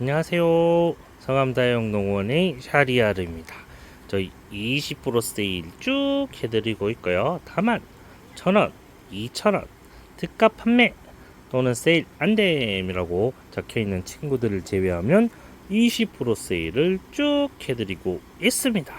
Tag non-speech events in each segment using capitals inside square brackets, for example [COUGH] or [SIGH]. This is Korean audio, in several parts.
안녕하세요. 성암다육농원의 샤리아르입니다. 저희 20% 세일 쭉 해드리고 있고요. 다만 1,000원, 2,000원 특가 판매 또는 세일 안됨이라고 적혀있는 친구들을 제외하면 20% 세일을 쭉 해드리고 있습니다.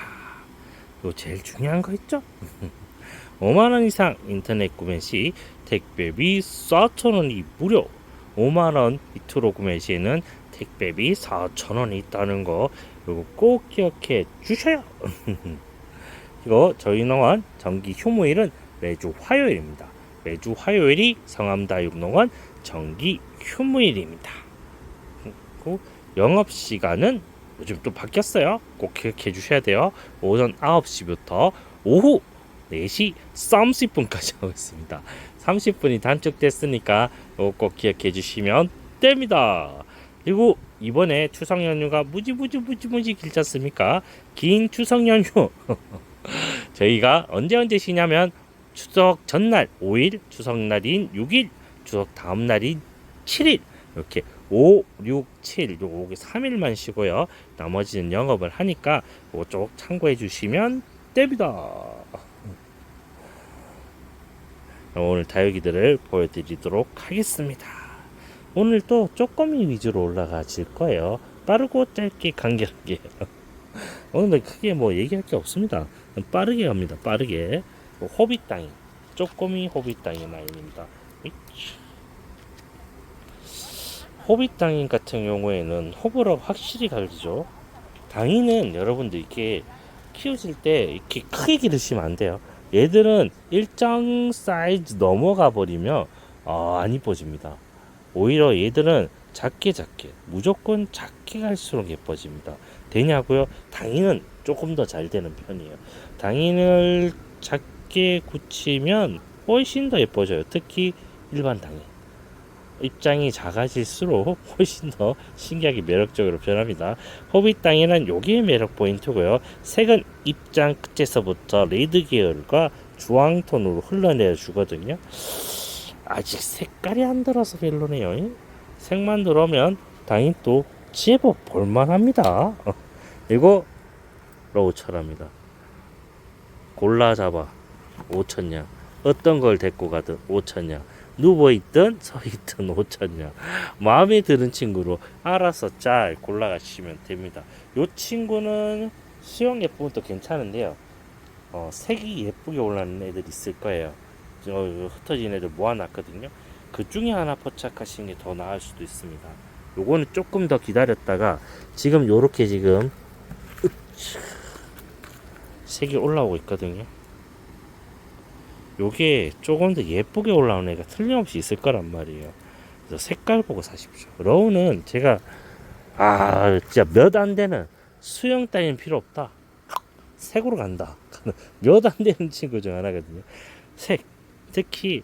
요 제일 중요한 거 있죠? [LAUGHS] 5만원 이상 인터넷 구매 시 택배비 4,000원이 무료 5만원 밑으로 구매 시에는 택배비 4,000원이 있다는 거 이거 꼭 기억해 주셔요. [LAUGHS] 이거 저희 농원 정기 휴무일은 매주 화요일입니다. 매주 화요일이 성암다육농원 정기 휴무일입니다. 그리고 영업시간은 요즘 또 바뀌었어요. 꼭 기억해 주셔야 돼요. 오전 9시부터 오후 4시 30분까지 하고 있습니다 30분이 단축됐으니까 이거 꼭 기억해 주시면 됩니다. 그리고 이번에 추석 연휴가 무지무지 무지무지 길지 않습니까? 긴 추석 연휴 [LAUGHS] 저희가 언제 언제 쉬냐면 추석 전날 5일, 추석 날인 6일, 추석 다음 날인 7일 이렇게 5, 6, 7 요게 3일만 쉬고요. 나머지는 영업을 하니까 이쪽 참고해 주시면 됩니다. 오늘 다육이들을 보여드리도록 하겠습니다. 오늘 또 쪼꼬미 위주로 올라가질 거예요. 빠르고 짧게 간결하게. [LAUGHS] 오늘 크게 뭐 얘기할 게 없습니다. 빠르게 갑니다. 빠르게. 호빗 땅이. 쪼꼬미 호빗 땅이 라인입니다. 호빗 땅인 같은 경우에는 호불호 확실히 갈리죠. 당이는 여러분들 이렇게 키우실 때 이렇게 크게 기르시면 안 돼요. 얘들은 일정 사이즈 넘어가 버리면 어, 안 이뻐집니다. 오히려 얘들은 작게 작게 무조건 작게 갈수록 예뻐집니다. 되냐고요? 당인은 조금 더 잘 되는 편이에요. 당인을 작게 굳히면 훨씬 더 예뻐져요. 특히 일반 당인. 입장이 작아질수록 [LAUGHS] 훨씬 더 신기하게 매력적으로 변합니다. 호빗 땅에는 요게 매력 포인트고요. 색은 입장 끝에서부터 레드 계열과 주황 톤으로 흘러내려 주거든요. 아직 색깔이 안 들어서 별로네요. 색만 들어오면 당연히 또 제법 볼만합니다. [LAUGHS] 그리고 로우철합니다. 골라 잡아 5천냥 어떤 걸 데리고 가든 5천냥 누워있든 서있든 [LAUGHS] 5천냥 마음에 드는 친구로 알아서 잘 골라가시면 됩니다. 요 친구는 수영 예쁘면 또 괜찮은데요. 어, 색이 예쁘게 올라오는 애들 있을 거예요. 저 흩어진 애들 모아놨거든요. 그 중에 하나 포착하시는 게 더 나을 수도 있습니다. 요거는 조금 더 기다렸다가 지금 요렇게 지금 색이 올라오고 있거든요. 요게 조금 더 예쁘게 올라오는 애가 틀림없이 있을 거란 말이에요. 그래서 색깔 보고 사십시오. 러우는 제가 아 진짜 몇 안 되는 수영 따위는 필요 없다. 색으로 간다. [LAUGHS] 몇 안 되는 친구 중 하나거든요. 색 특히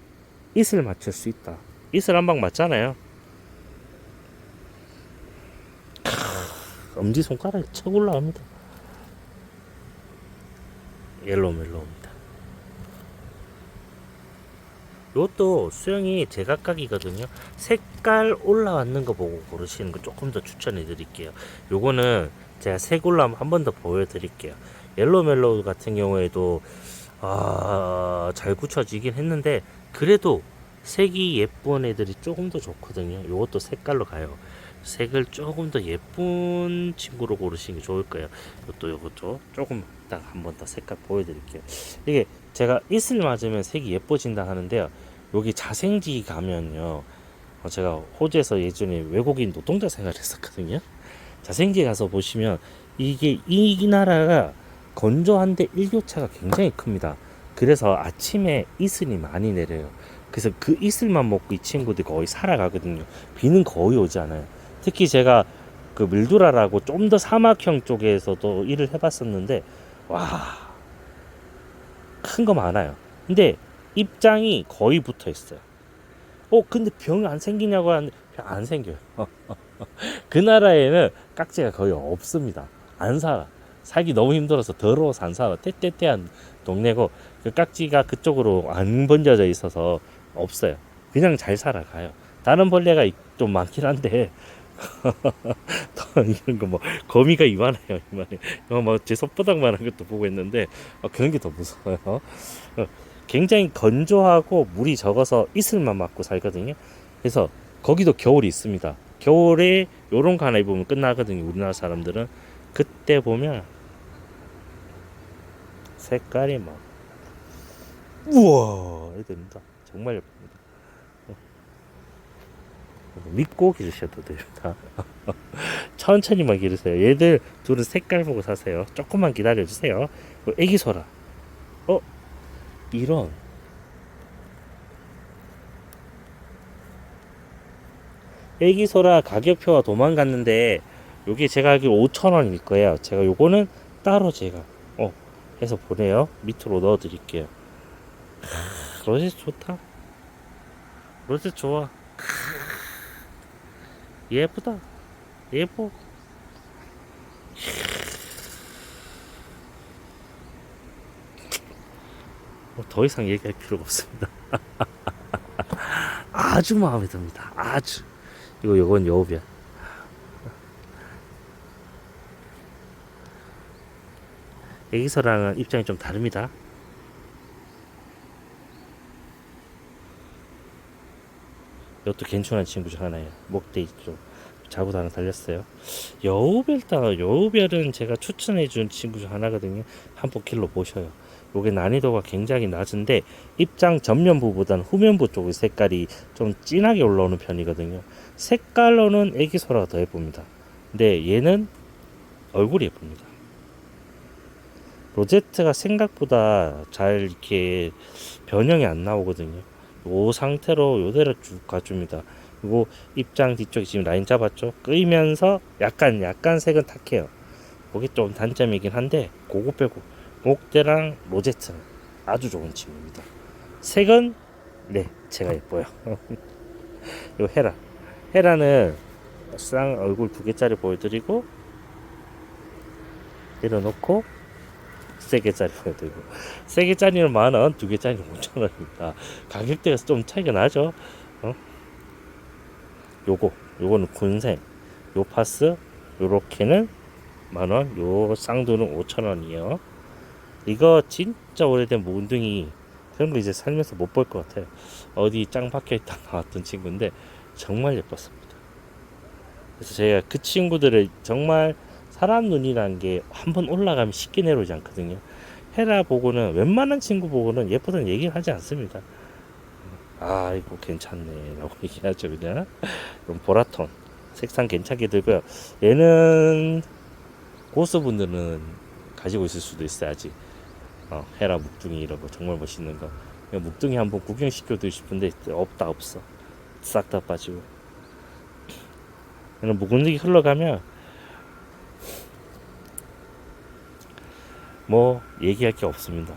it을 맞출 수 있다. it을 한방 맞잖아요. 엄지 손가락에 쳐 올라옵니다. 옐로우 멜로우입니다. 이것도 수영이 제각각이거든요. 색깔 올라왔는 거 보고 고르시는 거 조금 더 추천해 드릴게요. 요거는 제가 색 올라오면 한번 더 보여드릴게요. 옐로우 멜로우 같은 경우에도 아, 잘 굳혀지긴 했는데 그래도 색이 예쁜 애들이 조금 더 좋거든요. 요것도 색깔로 가요. 색을 조금 더 예쁜 친구로 고르시는 게 좋을 거예요. 이것도 요것도 조금 딱 한번 더 색깔 보여드릴게요. 이게 제가 이슬 맞으면 색이 예뻐진다 하는데요. 여기 자생지 가면요. 어, 제가 호주에서 예전에 외국인 노동자 생활을 했었거든요. 자생지 가서 보시면 이게 이 나라가 건조한데 일교차가 굉장히 큽니다. 그래서 아침에 이슬이 많이 내려요. 그래서 그 이슬만 먹고 이 친구들이 거의 살아가거든요. 비는 거의 오지 않아요. 특히 제가 그 밀두라라고 좀 더 사막형 쪽에서도 일을 해봤었는데 와 큰 거 많아요. 근데 입장이 거의 붙어 있어요. 어 근데 병안 생기냐고 하는데 병안 생겨요. [LAUGHS] 그 나라에는 깍지가 거의 없습니다. 안 살아. 살기 너무 힘들어서 더러워서 안 살아. 떼떼떼한 동네고 그 깍지가 그쪽으로 안 번져져 있어서 없어요. 그냥 잘 살아가요. 다른 벌레가 좀 많긴 한데 [LAUGHS] 더 이런 거 뭐 거미가 이만해요 이만해 어, 뭐제 손바닥만한 것도 보고 있는데 어, 그런 게 더 무서워요 어, 굉장히 건조하고 물이 적어서 이슬만 맞고 살거든요. 그래서 거기도 겨울이 있습니다. 겨울에 요런 거 하나 입으면 끝나거든요 우리나라 사람들은. 그때 보면 색깔이 막 우와! 이렇게 됩니다. 정말 예쁩니다. 어. 믿고 기르셔도 됩니다. [LAUGHS] 천천히만 기르세요. 얘들 둘은 색깔 보고 사세요. 조금만 기다려주세요. 어, 애기 소라. 어 이런 애기 소라 가격표가 도망갔는데 요게 제가 알기로 5천원일 거예요. 제가 요거는 따로 제가 어 해서 보내요. 밑으로 넣어 드릴게요. 로제 좋다. 로제 좋아. 예쁘다. 예뻐 뭐 더 이상 얘기할 필요가 없습니다 [LAUGHS] 아주 마음에 듭니다 아주 이거 요건 여우비야 애기서랑은 입장이 좀 다릅니다 이것도 괜찮은 친구 중 하나예요. 목대 있죠. 하나 달렸어요. 여우별다 여우별은 제가 추천해 준 친구 중 하나거든요. 한번 길로 보셔요. 요게 난이도가 굉장히 낮은데 입장 전면부보다는 후면부 쪽의 색깔이 좀 진하게 올라오는 편이거든요. 색깔로는 애기소라가 더 예쁩니다. 근데 얘는 얼굴이 예쁩니다. 로제트가 생각보다 잘 이렇게 변형이 안 나오거든요. 요 상태로 요대로 쭉 가줍니다. 그리고 입장 뒤쪽에 지금 라인 잡았죠? 끄이면서 약간 약간 색은 탁해요. 그게 좀 단점이긴 한데 그거 빼고 목대랑 로제트는 아주 좋은 친구입니다. 색은 네 제가 예뻐요. [LAUGHS] 요 헤라 헤라는 쌍 얼굴 두 개짜리 보여드리고 내려놓고 세 개짜리 보여드리고 [LAUGHS] 세 개짜리는 만 원, 두 개짜리는 오천 원입니다. 가격대가 좀 차이가 나죠. 어? 요거, 요거는 군생, 요 파스, 요렇게는 만 원, 요 쌍두는 오천 원이요. 이거 진짜 오래된 몽둥이 그런 거 이제 살면서 못 볼 것 같아요. 어디 짱 박혀 있다 [LAUGHS] 나왔던 친구인데 정말 예뻤습니다. 그래서 제가 그 친구들을 정말 사람 눈이라는 게한 번 올라가면 쉽게 내려오지 않거든요. 헤라 보고는 웬만한 친구 보고는 예쁘다는 얘기를 하지 않습니다. 아 이거 괜찮네 라고 [LAUGHS] 얘기하죠 그냥 그럼 보라톤 색상 괜찮게 들고요 얘는 고수분들은 가지고 있을 수도 있어요 아직 어, 헤라 묵둥이 이런 거 정말 멋있는 거 묵둥이 한번 구경시켜드리고 싶은데 없다 없어 싹 다 빠지고 그냥 묵은지 흘러가면 뭐 얘기할 게 없습니다.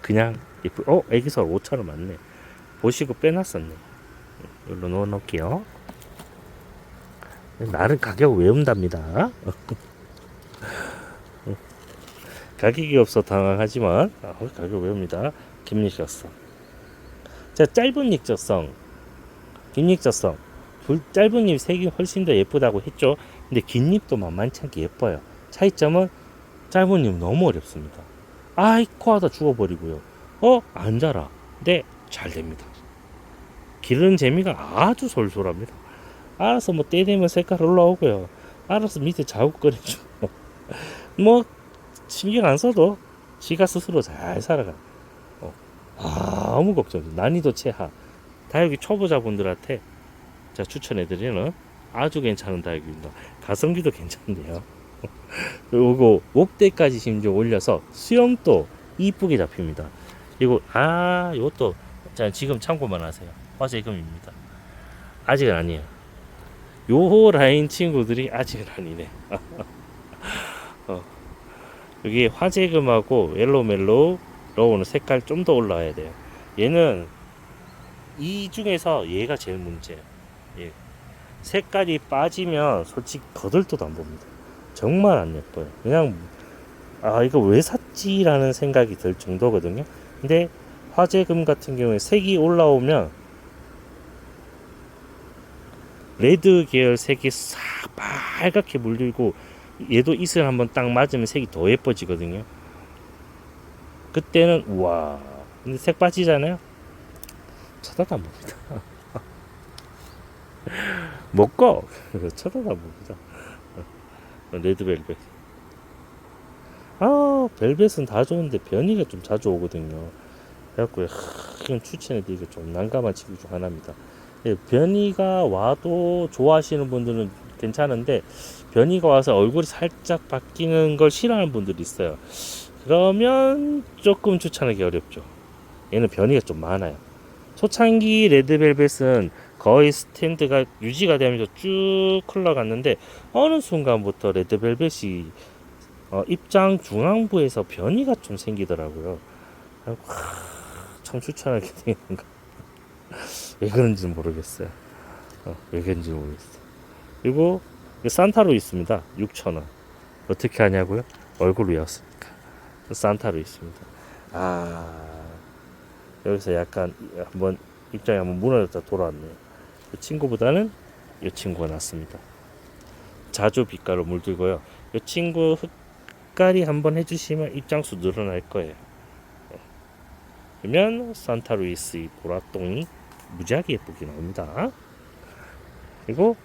그냥 예쁘. 어 애기서 5천 원 맞네. 보시고 빼놨었네. 여기로 넣어 놓을게요. 나는 가격 외운답니다. [LAUGHS] 가격이 없어 당황하지만 아, 가격 외웁니다. 김익적성. 자 짧은 익적성, 긴 익적성. 불 짧은 잎 색이 훨씬 더 예쁘다고 했죠. 근데 긴 잎도 만만치 않게 예뻐요. 차이점은 짧은 잎 너무 어렵습니다. 아이 코 하다 죽어버리고요. 어? 안 자라. 네, 잘 됩니다. 기르는 재미가 아주 솔솔합니다. 알아서 뭐 때 되면 색깔 올라오고요. 알아서 밑에 자국 거리고 [LAUGHS] 뭐 신경 안 써도 지가 스스로 잘 살아가. 어, 아무 걱정 없어. 난이도 최하. 다육이 초보자분들한테 제가 추천해드리는 아주 괜찮은 다육입니다. 가성비도 괜찮네요. [LAUGHS] 그리고 목대까지 심지어 올려서 수영도 이쁘게 잡힙니다. 그리고 아 이것도 자 지금 참고만 하세요. 화재금입니다. 아직은 아니에요. 요 라인 친구들이 아직은 아니네. [LAUGHS] 어. 여기 화재금하고 옐로멜로우 로우는 색깔 좀 더 올라와야 돼요. 얘는 이 중에서 얘가 제일 문제예요. 예. 색깔이 빠지면 솔직히 거들떠도 안 봅니다. 정말 안 예뻐요. 그냥 아 이거 왜 샀지라는 생각이 들 정도거든요. 근데 화재금 같은 경우에 색이 올라오면 레드 계열 색이 싹 빨갛게 물들고 얘도 이슬 한번 딱 맞으면 색이 더 예뻐지거든요. 그때는 우와 근데 색 빠지잖아요. 쳐다도 안 봅니다. [LAUGHS] 먹고 [LAUGHS] 쳐다도 안 봅니다. [LAUGHS] 레드벨벳. 아 벨벳은 다 좋은데 변이가 좀 자주 오거든요. 그래갖고 하, 이건 추천해드리기 좀 난감한 친구 중 하나입니다. 예, 변이가 와도 좋아하시는 분들은 괜찮은데 변이가 와서 얼굴이 살짝 바뀌는 걸 싫어하는 분들이 있어요. 그러면 조금 추천하기 어렵죠. 얘는 변이가 좀 많아요. 초창기 레드벨벳은 거의 스탠드가 유지가 되면서 쭉 흘러갔는데 어느 순간부터 레드벨벳이 어, 입장 중앙부에서 변이가 좀 생기더라고요. 그래서 하, 참 추천하게 되는 거. [LAUGHS] 왜 그런지는 모르겠어요. 어, 왜 그런지 모르겠어요. 그리고 이 산타로 있습니다. 6,000원. 어떻게 하냐고요? 얼굴 외웠으니까. 산타로 있습니다. 아, 여기서 약간 한번 입장이 한번 무너졌다 돌아왔네요. 이 친구보다는 이 친구가 낫습니다. 자주 빛깔로 물들고요. 이 친구 흑갈이 한번 해주시면 입장수 늘어날 거예요. 네. 그러면 산타 루이스 이 보라똥이 무지하게 예쁘게 나옵니다. 그리고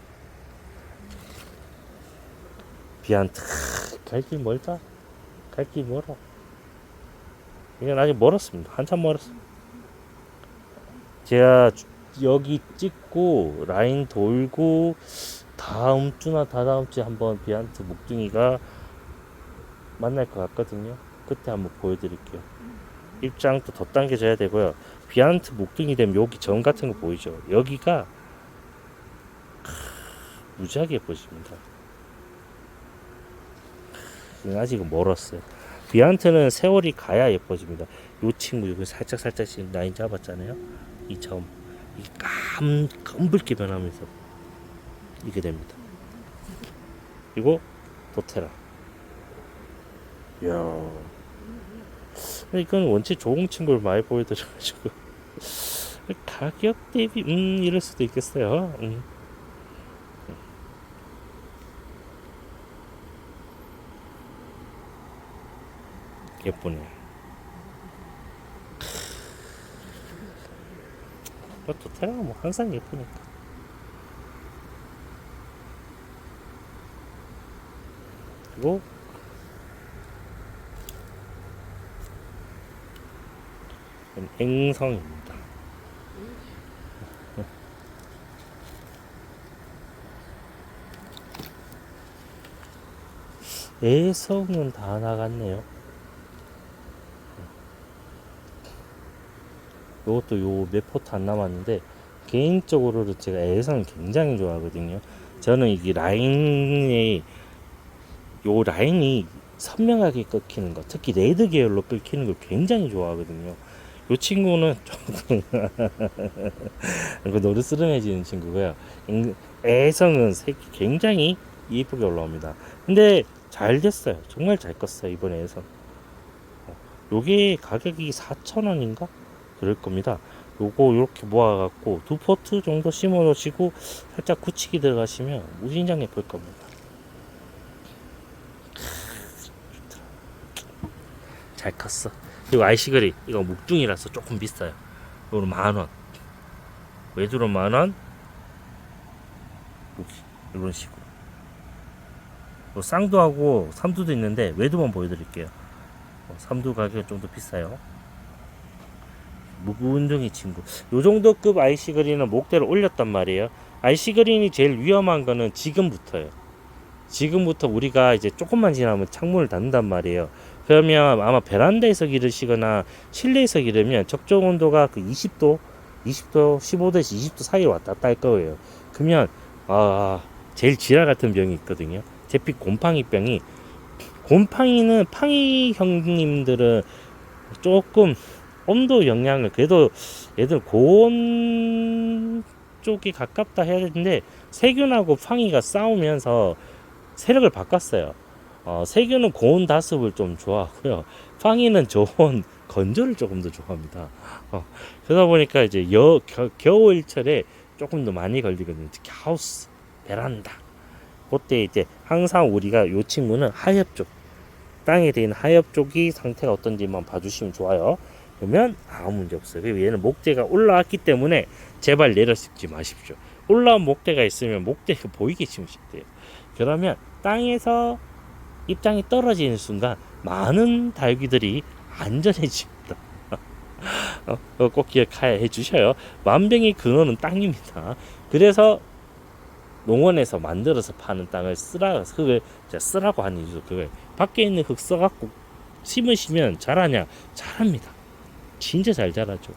비안트 갈길 멀다. 갈 길 멀어. 이건 아직 멀었습니다. 한참 멀었습니다. 제가 주- 여기 찍고 라인 돌고 다음 주나 다다음 주에 한번 비안트 목둥이가 만날 것 같거든요. 그때 한번 보여드릴게요. 입장도 더 당겨져야 되고요. 비안트 목둥이 되면 여기 점 같은 거 보이죠? 여기가 크, 무지하게 예뻐집니다. 크, 아직은 멀었어요. 비안트는 세월이 가야 예뻐집니다. 요 친구 여기 살짝 살짝씩 라인 잡았잖아요. 이 점, 이 깜, 검붉게 변하면서 이게 됩니다. 그리고 도테라. 이야. 이건 원체 좋은 친구를 많이 보여드려가지고 가격 대비 음 이럴 수도 있겠어요. 음. 예쁘네. 뭐 도테라가 뭐 항상 예쁘니까. 그리고 앵성입니다. [LAUGHS] 애성은 다 나갔네요. 이것도 요 몇 포트 안 남았는데 개인적으로도 제가 애성을 굉장히 좋아하거든요. 저는 이게 라인이 요 라인이 선명하게 꺾이는 거, 특히 레드 계열로 꺾이는 걸 굉장히 좋아하거든요. 요 친구는 조금 [LAUGHS] 그 노르스름해지는 친구고요. 음, 애성은 색이 굉장히 예쁘게 올라옵니다. 근데 잘 됐어요. 정말 잘 껐어요 이번에 애성. 어, 요게 가격이 4,000원인가 그럴 겁니다. 요거 이렇게 모아갖고 두 포트 정도 심어 놓으시고 살짝 굳히기 들어가시면 무진장 예쁠 겁니다. 잘 컸어. 그리고 아이시그리 이거 묵중이라서 조금 비싸요. 이거는 만 원. 외두로 만 원. 묵 이런 식으로. 뭐 쌍두하고 삼두도 있는데 외두만 보여드릴게요. 어, 삼두 가격 좀 더 비싸요. 무구운둥이 친구. 요 정도 급 아이시그린은 목대를 올렸단 말이에요. 아이시그린이 제일 위험한 거는 지금부터예요. 지금부터 우리가 이제 조금만 지나면 창문을 닫는단 말이에요. 그러면 아마 베란다에서 기르시거나 실내에서 기르면 적정 온도가 그 20도, 20도, 15도에서 20도 사이로 왔다 갔다 할 거예요. 그러면 아 제일 지랄 같은 병이 있거든요. 제피 곰팡이병이 곰팡이는 팡이 형님들은 조금 온도 영향을 그래도 얘들 고온 쪽이 가깝다 해야 되는데 세균하고 팡이가 싸우면서 세력을 바꿨어요. 어, 세균은 고온 다습을 좀 좋아하고요. 팡이는 저온 [LAUGHS] 건조를 조금 더 좋아합니다. 어, 그러다 보니까 이제 여, 겨, 겨울철에 조금 더 많이 걸리거든요. 특히 하우스, 베란다. 그때 이제 항상 우리가 요 친구는 하엽 쪽, 땅에 돼 있는 하엽 쪽이 상태가 어떤지만 봐주시면 좋아요. 그러면 아무 문제 없어요. 그리고 얘는 목대가 올라왔기 때문에 제발 내려 씹지 마십시오. 올라온 목대가 있으면 목대가 보이게 심으셔야 돼요. 그러면 땅에서 입장이 떨어지는 순간 많은 달귀들이 안전해집니다. [LAUGHS] 어, 꼭 기억해 주셔요. 만병의 근원은 땅입니다. 그래서 농원에서 만들어서 파는 땅을 쓰라 흙을 쓰라고 하는 이유도 그거예요. 밖에 있는 흙 써갖고 심으시면 잘하냐? 잘합니다. 진짜 잘 자라죠.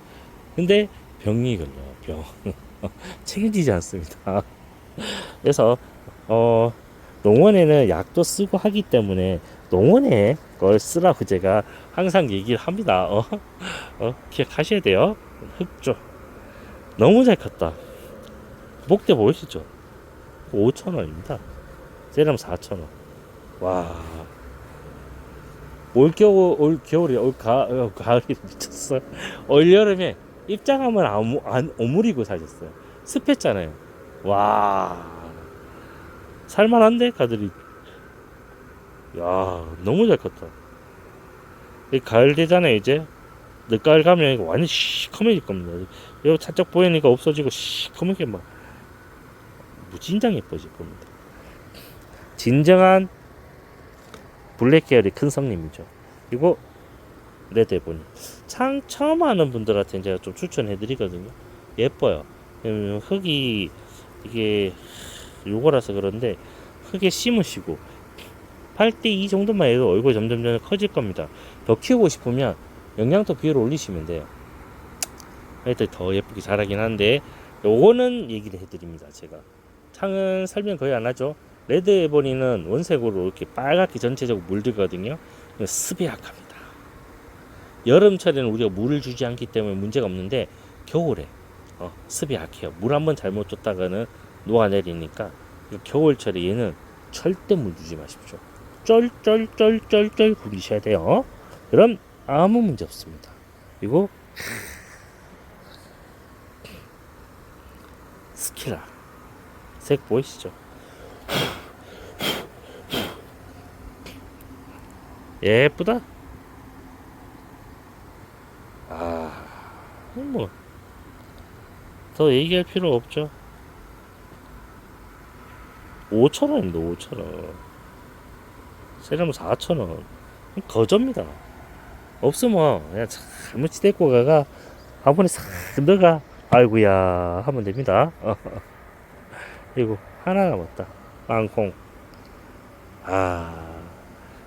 근데 병이 걸려요. 병 [LAUGHS] 책임지지 않습니다. [LAUGHS] 그래서 어 농원에는 약도 쓰고 하기 때문에 농원에 걸 쓰라고 제가 항상 얘기를 합니다. 어, 어 기억하셔야 돼요. 흙조 너무 잘 컸다. 목대 보이시죠? 5천 원입니다. 세럼 4천 원. 와. 올 겨울 올 겨울이 올 가, 어, 가을이 미쳤어. 올 여름에 입장하면 아무 안 오므리고 사셨어요. 습했잖아요. 와. 살만한데 가들이. 야 너무 잘 컸다. 이 가을 되잖아요 이제. 늦가을 가면 이거 완전 시커매질 겁니다. 이거 살짝 보이니까 없어지고 시커멓게 막 무진장 예뻐질 겁니다. 진정한 블랙 계열의 큰 성님이죠. 그리고 레드 에보니 창 처음 하는 분들한테 제가 좀 추천해 드리거든요. 예뻐요. 흙이 이게 요거라서 그런데 흙에 심으시고 8대 2 정도만 해도 얼굴 점점 점 커질 겁니다. 더 키우고 싶으면 영양토 비율을 올리시면 돼요. 애들 더 예쁘게 자라긴 한데 요거는 얘기를 해드립니다. 제가 창은 설명 거의 안 하죠. 레드 에보니는 원색으로 이렇게 빨갛게 전체적으로 물들거든요. 습에 약합니다. 여름철에는 우리가 물을 주지 않기 때문에 문제가 없는데 겨울에 어, 습이 약해요. 물 한 번 잘못 줬다가는 녹아내리니까 겨울철에 얘는 절대 물 주지 마십시오. 쩔쩔쩔쩔쩔 굴리셔야 돼요. 그럼 아무 문제 없습니다. 그리고 스키라 색 보이시죠? 예쁘다. 아, 뭐, 더 얘기할 필요 없죠. 5천원입니다, 5천원. 세라면 4천원. 거저입니다. 없으면 그냥 잘못 데리고 가가 한 번에 싹 넣어가 아이고야 하면 됩니다. [LAUGHS] 그리고 하나 남았다. 랑콩. 아,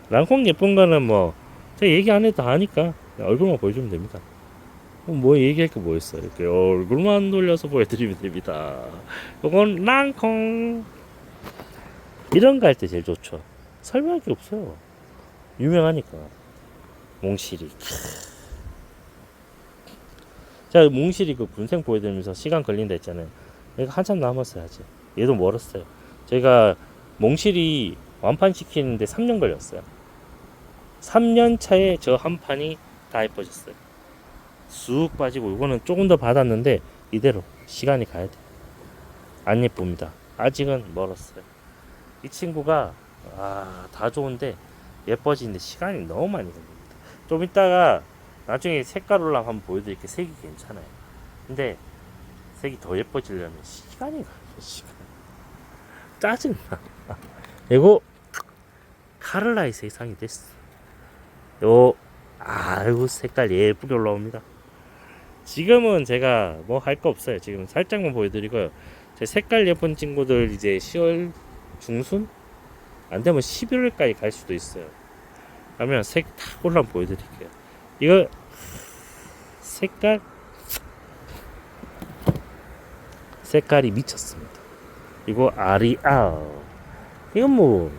랑콩 예쁜 거는 뭐, 제가 얘기 안 해도 다 아니까, 얼굴만 보여주면 됩니다. 뭐 얘기할 게 뭐 있어요. 이렇게 얼굴만 돌려서 보여드리면 됩니다. 이건 랑콩. 이런 거 할 때 제일 좋죠. 설명할 게 없어요. 유명하니까. 몽실이. 자, 몽실이 그 군생 보여드리면서 시간 걸린다 했잖아요. 얘가 한참 남았어요, 아직. 얘도 멀었어요. 저희가 몽실이 완판시키는데 3년 걸렸어요. 3년 차에 저 한 판이 다 예뻐졌어요. 쑥 빠지고 이거는 조금 더 받았는데 이대로 시간이 가야 돼. 안 예쁩니다. 아직은 멀었어요. 이 친구가 아, 다 좋은데 예뻐지는데 시간이 너무 많이 걸립니다. 좀 이따가 나중에 색깔 올라면 한번 보여드릴게요. 색이 괜찮아요. 근데 색이 더 예뻐지려면 시간이 가요. 시간. 짜증나. [LAUGHS] 그리고 카를라의 세상이 됐어. 요 아이고 색깔 예쁘게 올라옵니다. 지금은 제가 뭐 할 거 없어요. 지금 살짝만 보여드리고요. 제 색깔 예쁜 친구들 이제 10월 중순 안 되면 11월까지 갈 수도 있어요. 그러면 색탁 올라 보여드릴게요. 이거 색깔 색깔이 미쳤습니다. 이거 아리아 이건 뭐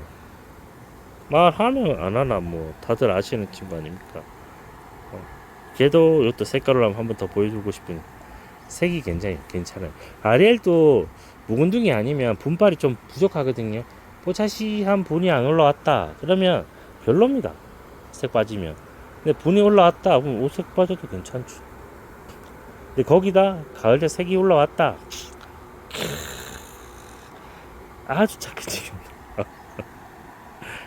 말하면 안 하나 뭐 다들 아시는 친구 아닙니까? 어. 걔도 이것도 색깔로 한번 더 보여주고 싶은 색이 굉장히 괜찮아요. 아리엘도 묵은둥이 아니면 분발이 좀 부족하거든요. 뽀샤시한 분이 안 올라왔다. 그러면 별로입니다. 색 빠지면. 근데 분이 올라왔다. 그럼 옷색 빠져도 괜찮죠. 근데 거기다 가을에 색이 올라왔다. 아주 착해 지금.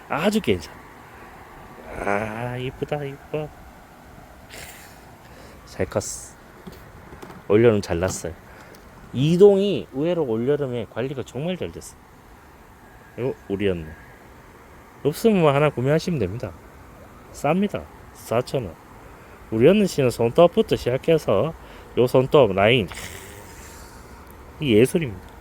아주 괜찮아. 아 이쁘다 이뻐. 잘 컸어. 올여름 잘 났어요. 이동이 의외로 올여름에 관리가 정말 잘 됐어. 이거 우리 언니. 없으면 뭐 하나 구매하시면 됩니다. 쌉니다. 4,000원. 우리 언니 씨는 손톱부터 시작해서 요 손톱 라인 이 예술입니다.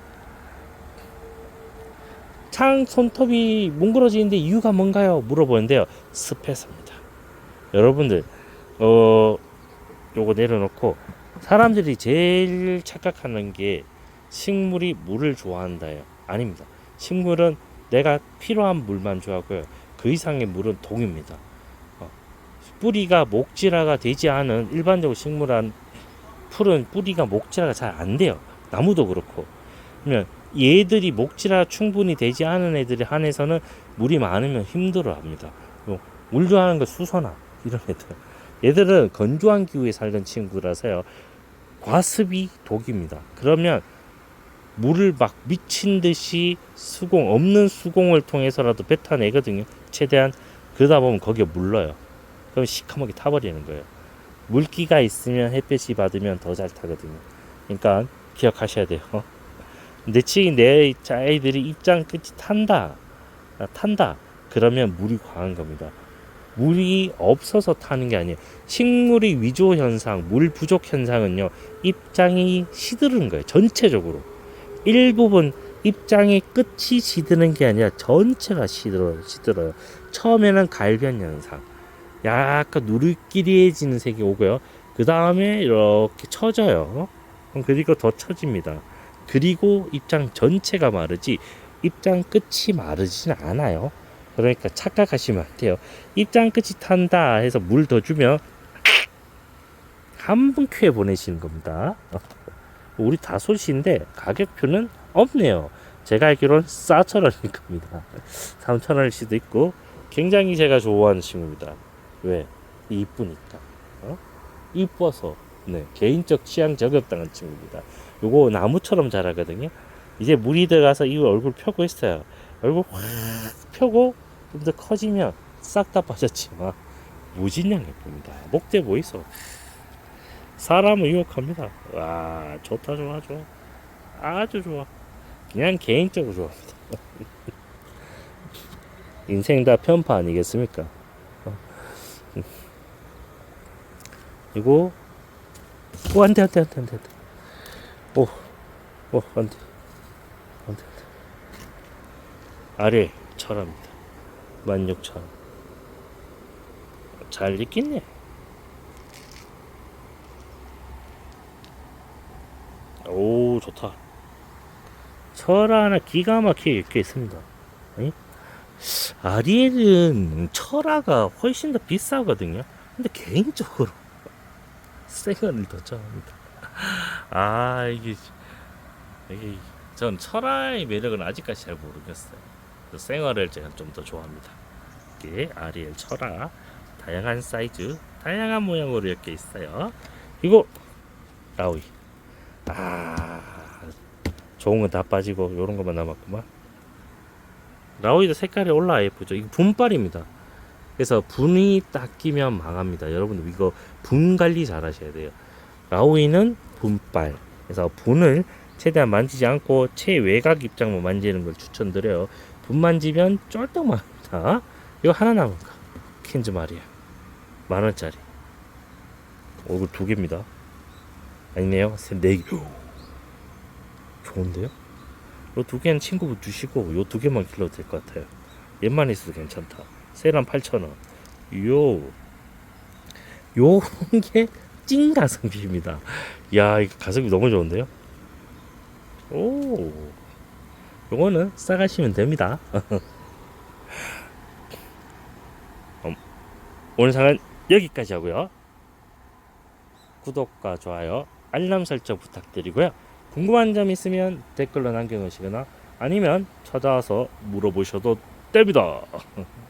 창 손톱이 뭉그러지는데 이유가 뭔가요? 물어보는데요. 습해서입니다. 여러분들 어 요거 내려놓고 사람들이 제일 착각하는 게 식물이 물을 좋아한다요. 아닙니다. 식물은 내가 필요한 물만 좋아하고요. 그 이상의 물은 동입니다. 어, 뿌리가 목질화가 되지 않은 일반적으로 식물한 풀은 뿌리가 목질화가 잘 안 돼요. 나무도 그렇고. 그러면 얘들이 목질화 충분히 되지 않은 애들에 한해서는 물이 많으면 힘들어 합니다. 어, 물 좋아하는 거 수선화 이런 애들. 얘들은 건조한 기후에 살던 친구라서요. 과습이 독입니다. 그러면 물을 막 미친 듯이 수공 없는 수공을 통해서라도 뱉어내거든요. 최대한 그러다 보면 거기에 물러요. 그럼 시커멓게 타버리는 거예요. 물기가 있으면 햇볕이 받으면 더 잘 타거든요. 그러니까 기억하셔야 돼요. [LAUGHS] 내 친이 내 아이들이 입장 끝이 탄다, 아, 탄다. 그러면 물이 과한 겁니다. 물이 없어서 타는 게 아니에요. 식물의 위조 현상, 물 부족 현상은요, 입장이 시드는 거예요. 전체적으로. 일부분 입장의 끝이 시드는 게 아니라 전체가 시들어요. 시들어요. 처음에는 갈변 현상. 약간 누르끼리해지는 색이 오고요. 그 다음에 이렇게 처져요. 그리고 더 처집니다. 그리고 입장 전체가 마르지 입장 끝이 마르지는 않아요. 그러니까 착각하시면 안 돼요. 입장 끝이 탄다 해서 물 더 주면 한 분 큐에 보내시는 겁니다. [LAUGHS] 우리 다솔씨인데 가격표는 없네요. 제가 알기로는 4,000원일 겁니다. [LAUGHS] 3,000원일 수도 있고 굉장히 제가 좋아하는 친구입니다. 왜? 이쁘니까. 어? 이뻐서. 네, 개인적 취향 저격당한 친구입니다. 요거 나무처럼 자라거든요. 이제 물이 들어가서 이 얼굴 펴고 있어요. 얼굴 확 펴고 좀 더 커지면 싹 다 빠졌지만 무진장 예쁩니다. 목대 보이소. 사람을 유혹합니다. 와 좋다 좋아 좋아 아주 좋아. 그냥 개인적으로 좋아합니다. [LAUGHS] 인생 다 편파 아니겠습니까? 어. 이거 오 안돼 안돼 안돼 안돼 오 오 안 돼. 안 돼 안 돼. 아래 철합니다. 16,000원 잘 익겠네. 오 좋다. 철 하나 기가 막히게 익혀 있습니다. 응? 아리엘은 철화가 훨씬 더 비싸거든요. 근데 개인적으로 [LAUGHS] 생얼을 더 좋아합니다 아 이게 이게 전 철화의 매력은 아직까지 잘 모르겠어요. 생얼을 제가 좀 더 좋아합니다. 이게 아리엘 철화 다양한 사이즈 다양한 모양으로 이렇게 있어요. 이거 라우이. 아 좋은 건 다 빠지고 요런 것만 남았구만. 라우이도 색깔이 올라와 예쁘죠? 이거 분빨입니다. 그래서 분이 딱 끼면 망합니다. 여러분들 이거 분 관리 잘 하셔야 돼요. 라우이는 분빨 그래서 분을 최대한 만지지 않고 최외곽 입장만 만지는 걸 추천드려요 분 만지면 쫄딱 망합니다 이거 하나 남은 거 킨즈 말이야 만 원짜리 얼굴 두 개입니다 아니네요 네 개. 좋은데요? 요 두 개는 친구분 주시고 요 두 개만 길러도 될 것 같아요. 얘만 있어도 괜찮다. 세란 8,000원. 요 요런 게 [LAUGHS] 찐 가성비입니다. 야, 이거 가성비 너무 좋은데요? 오. 요거는 싸가시면 됩니다. [LAUGHS] 음, 오늘 상은 여기까지 하고요. 구독과 좋아요, 알람 설정 부탁드리고요. 궁금한 점 있으면 댓글로 남겨놓으시거나 아니면 찾아와서 물어보셔도 됩니다.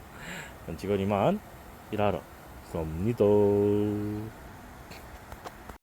[LAUGHS] 직원 이만 일하러 갑니다.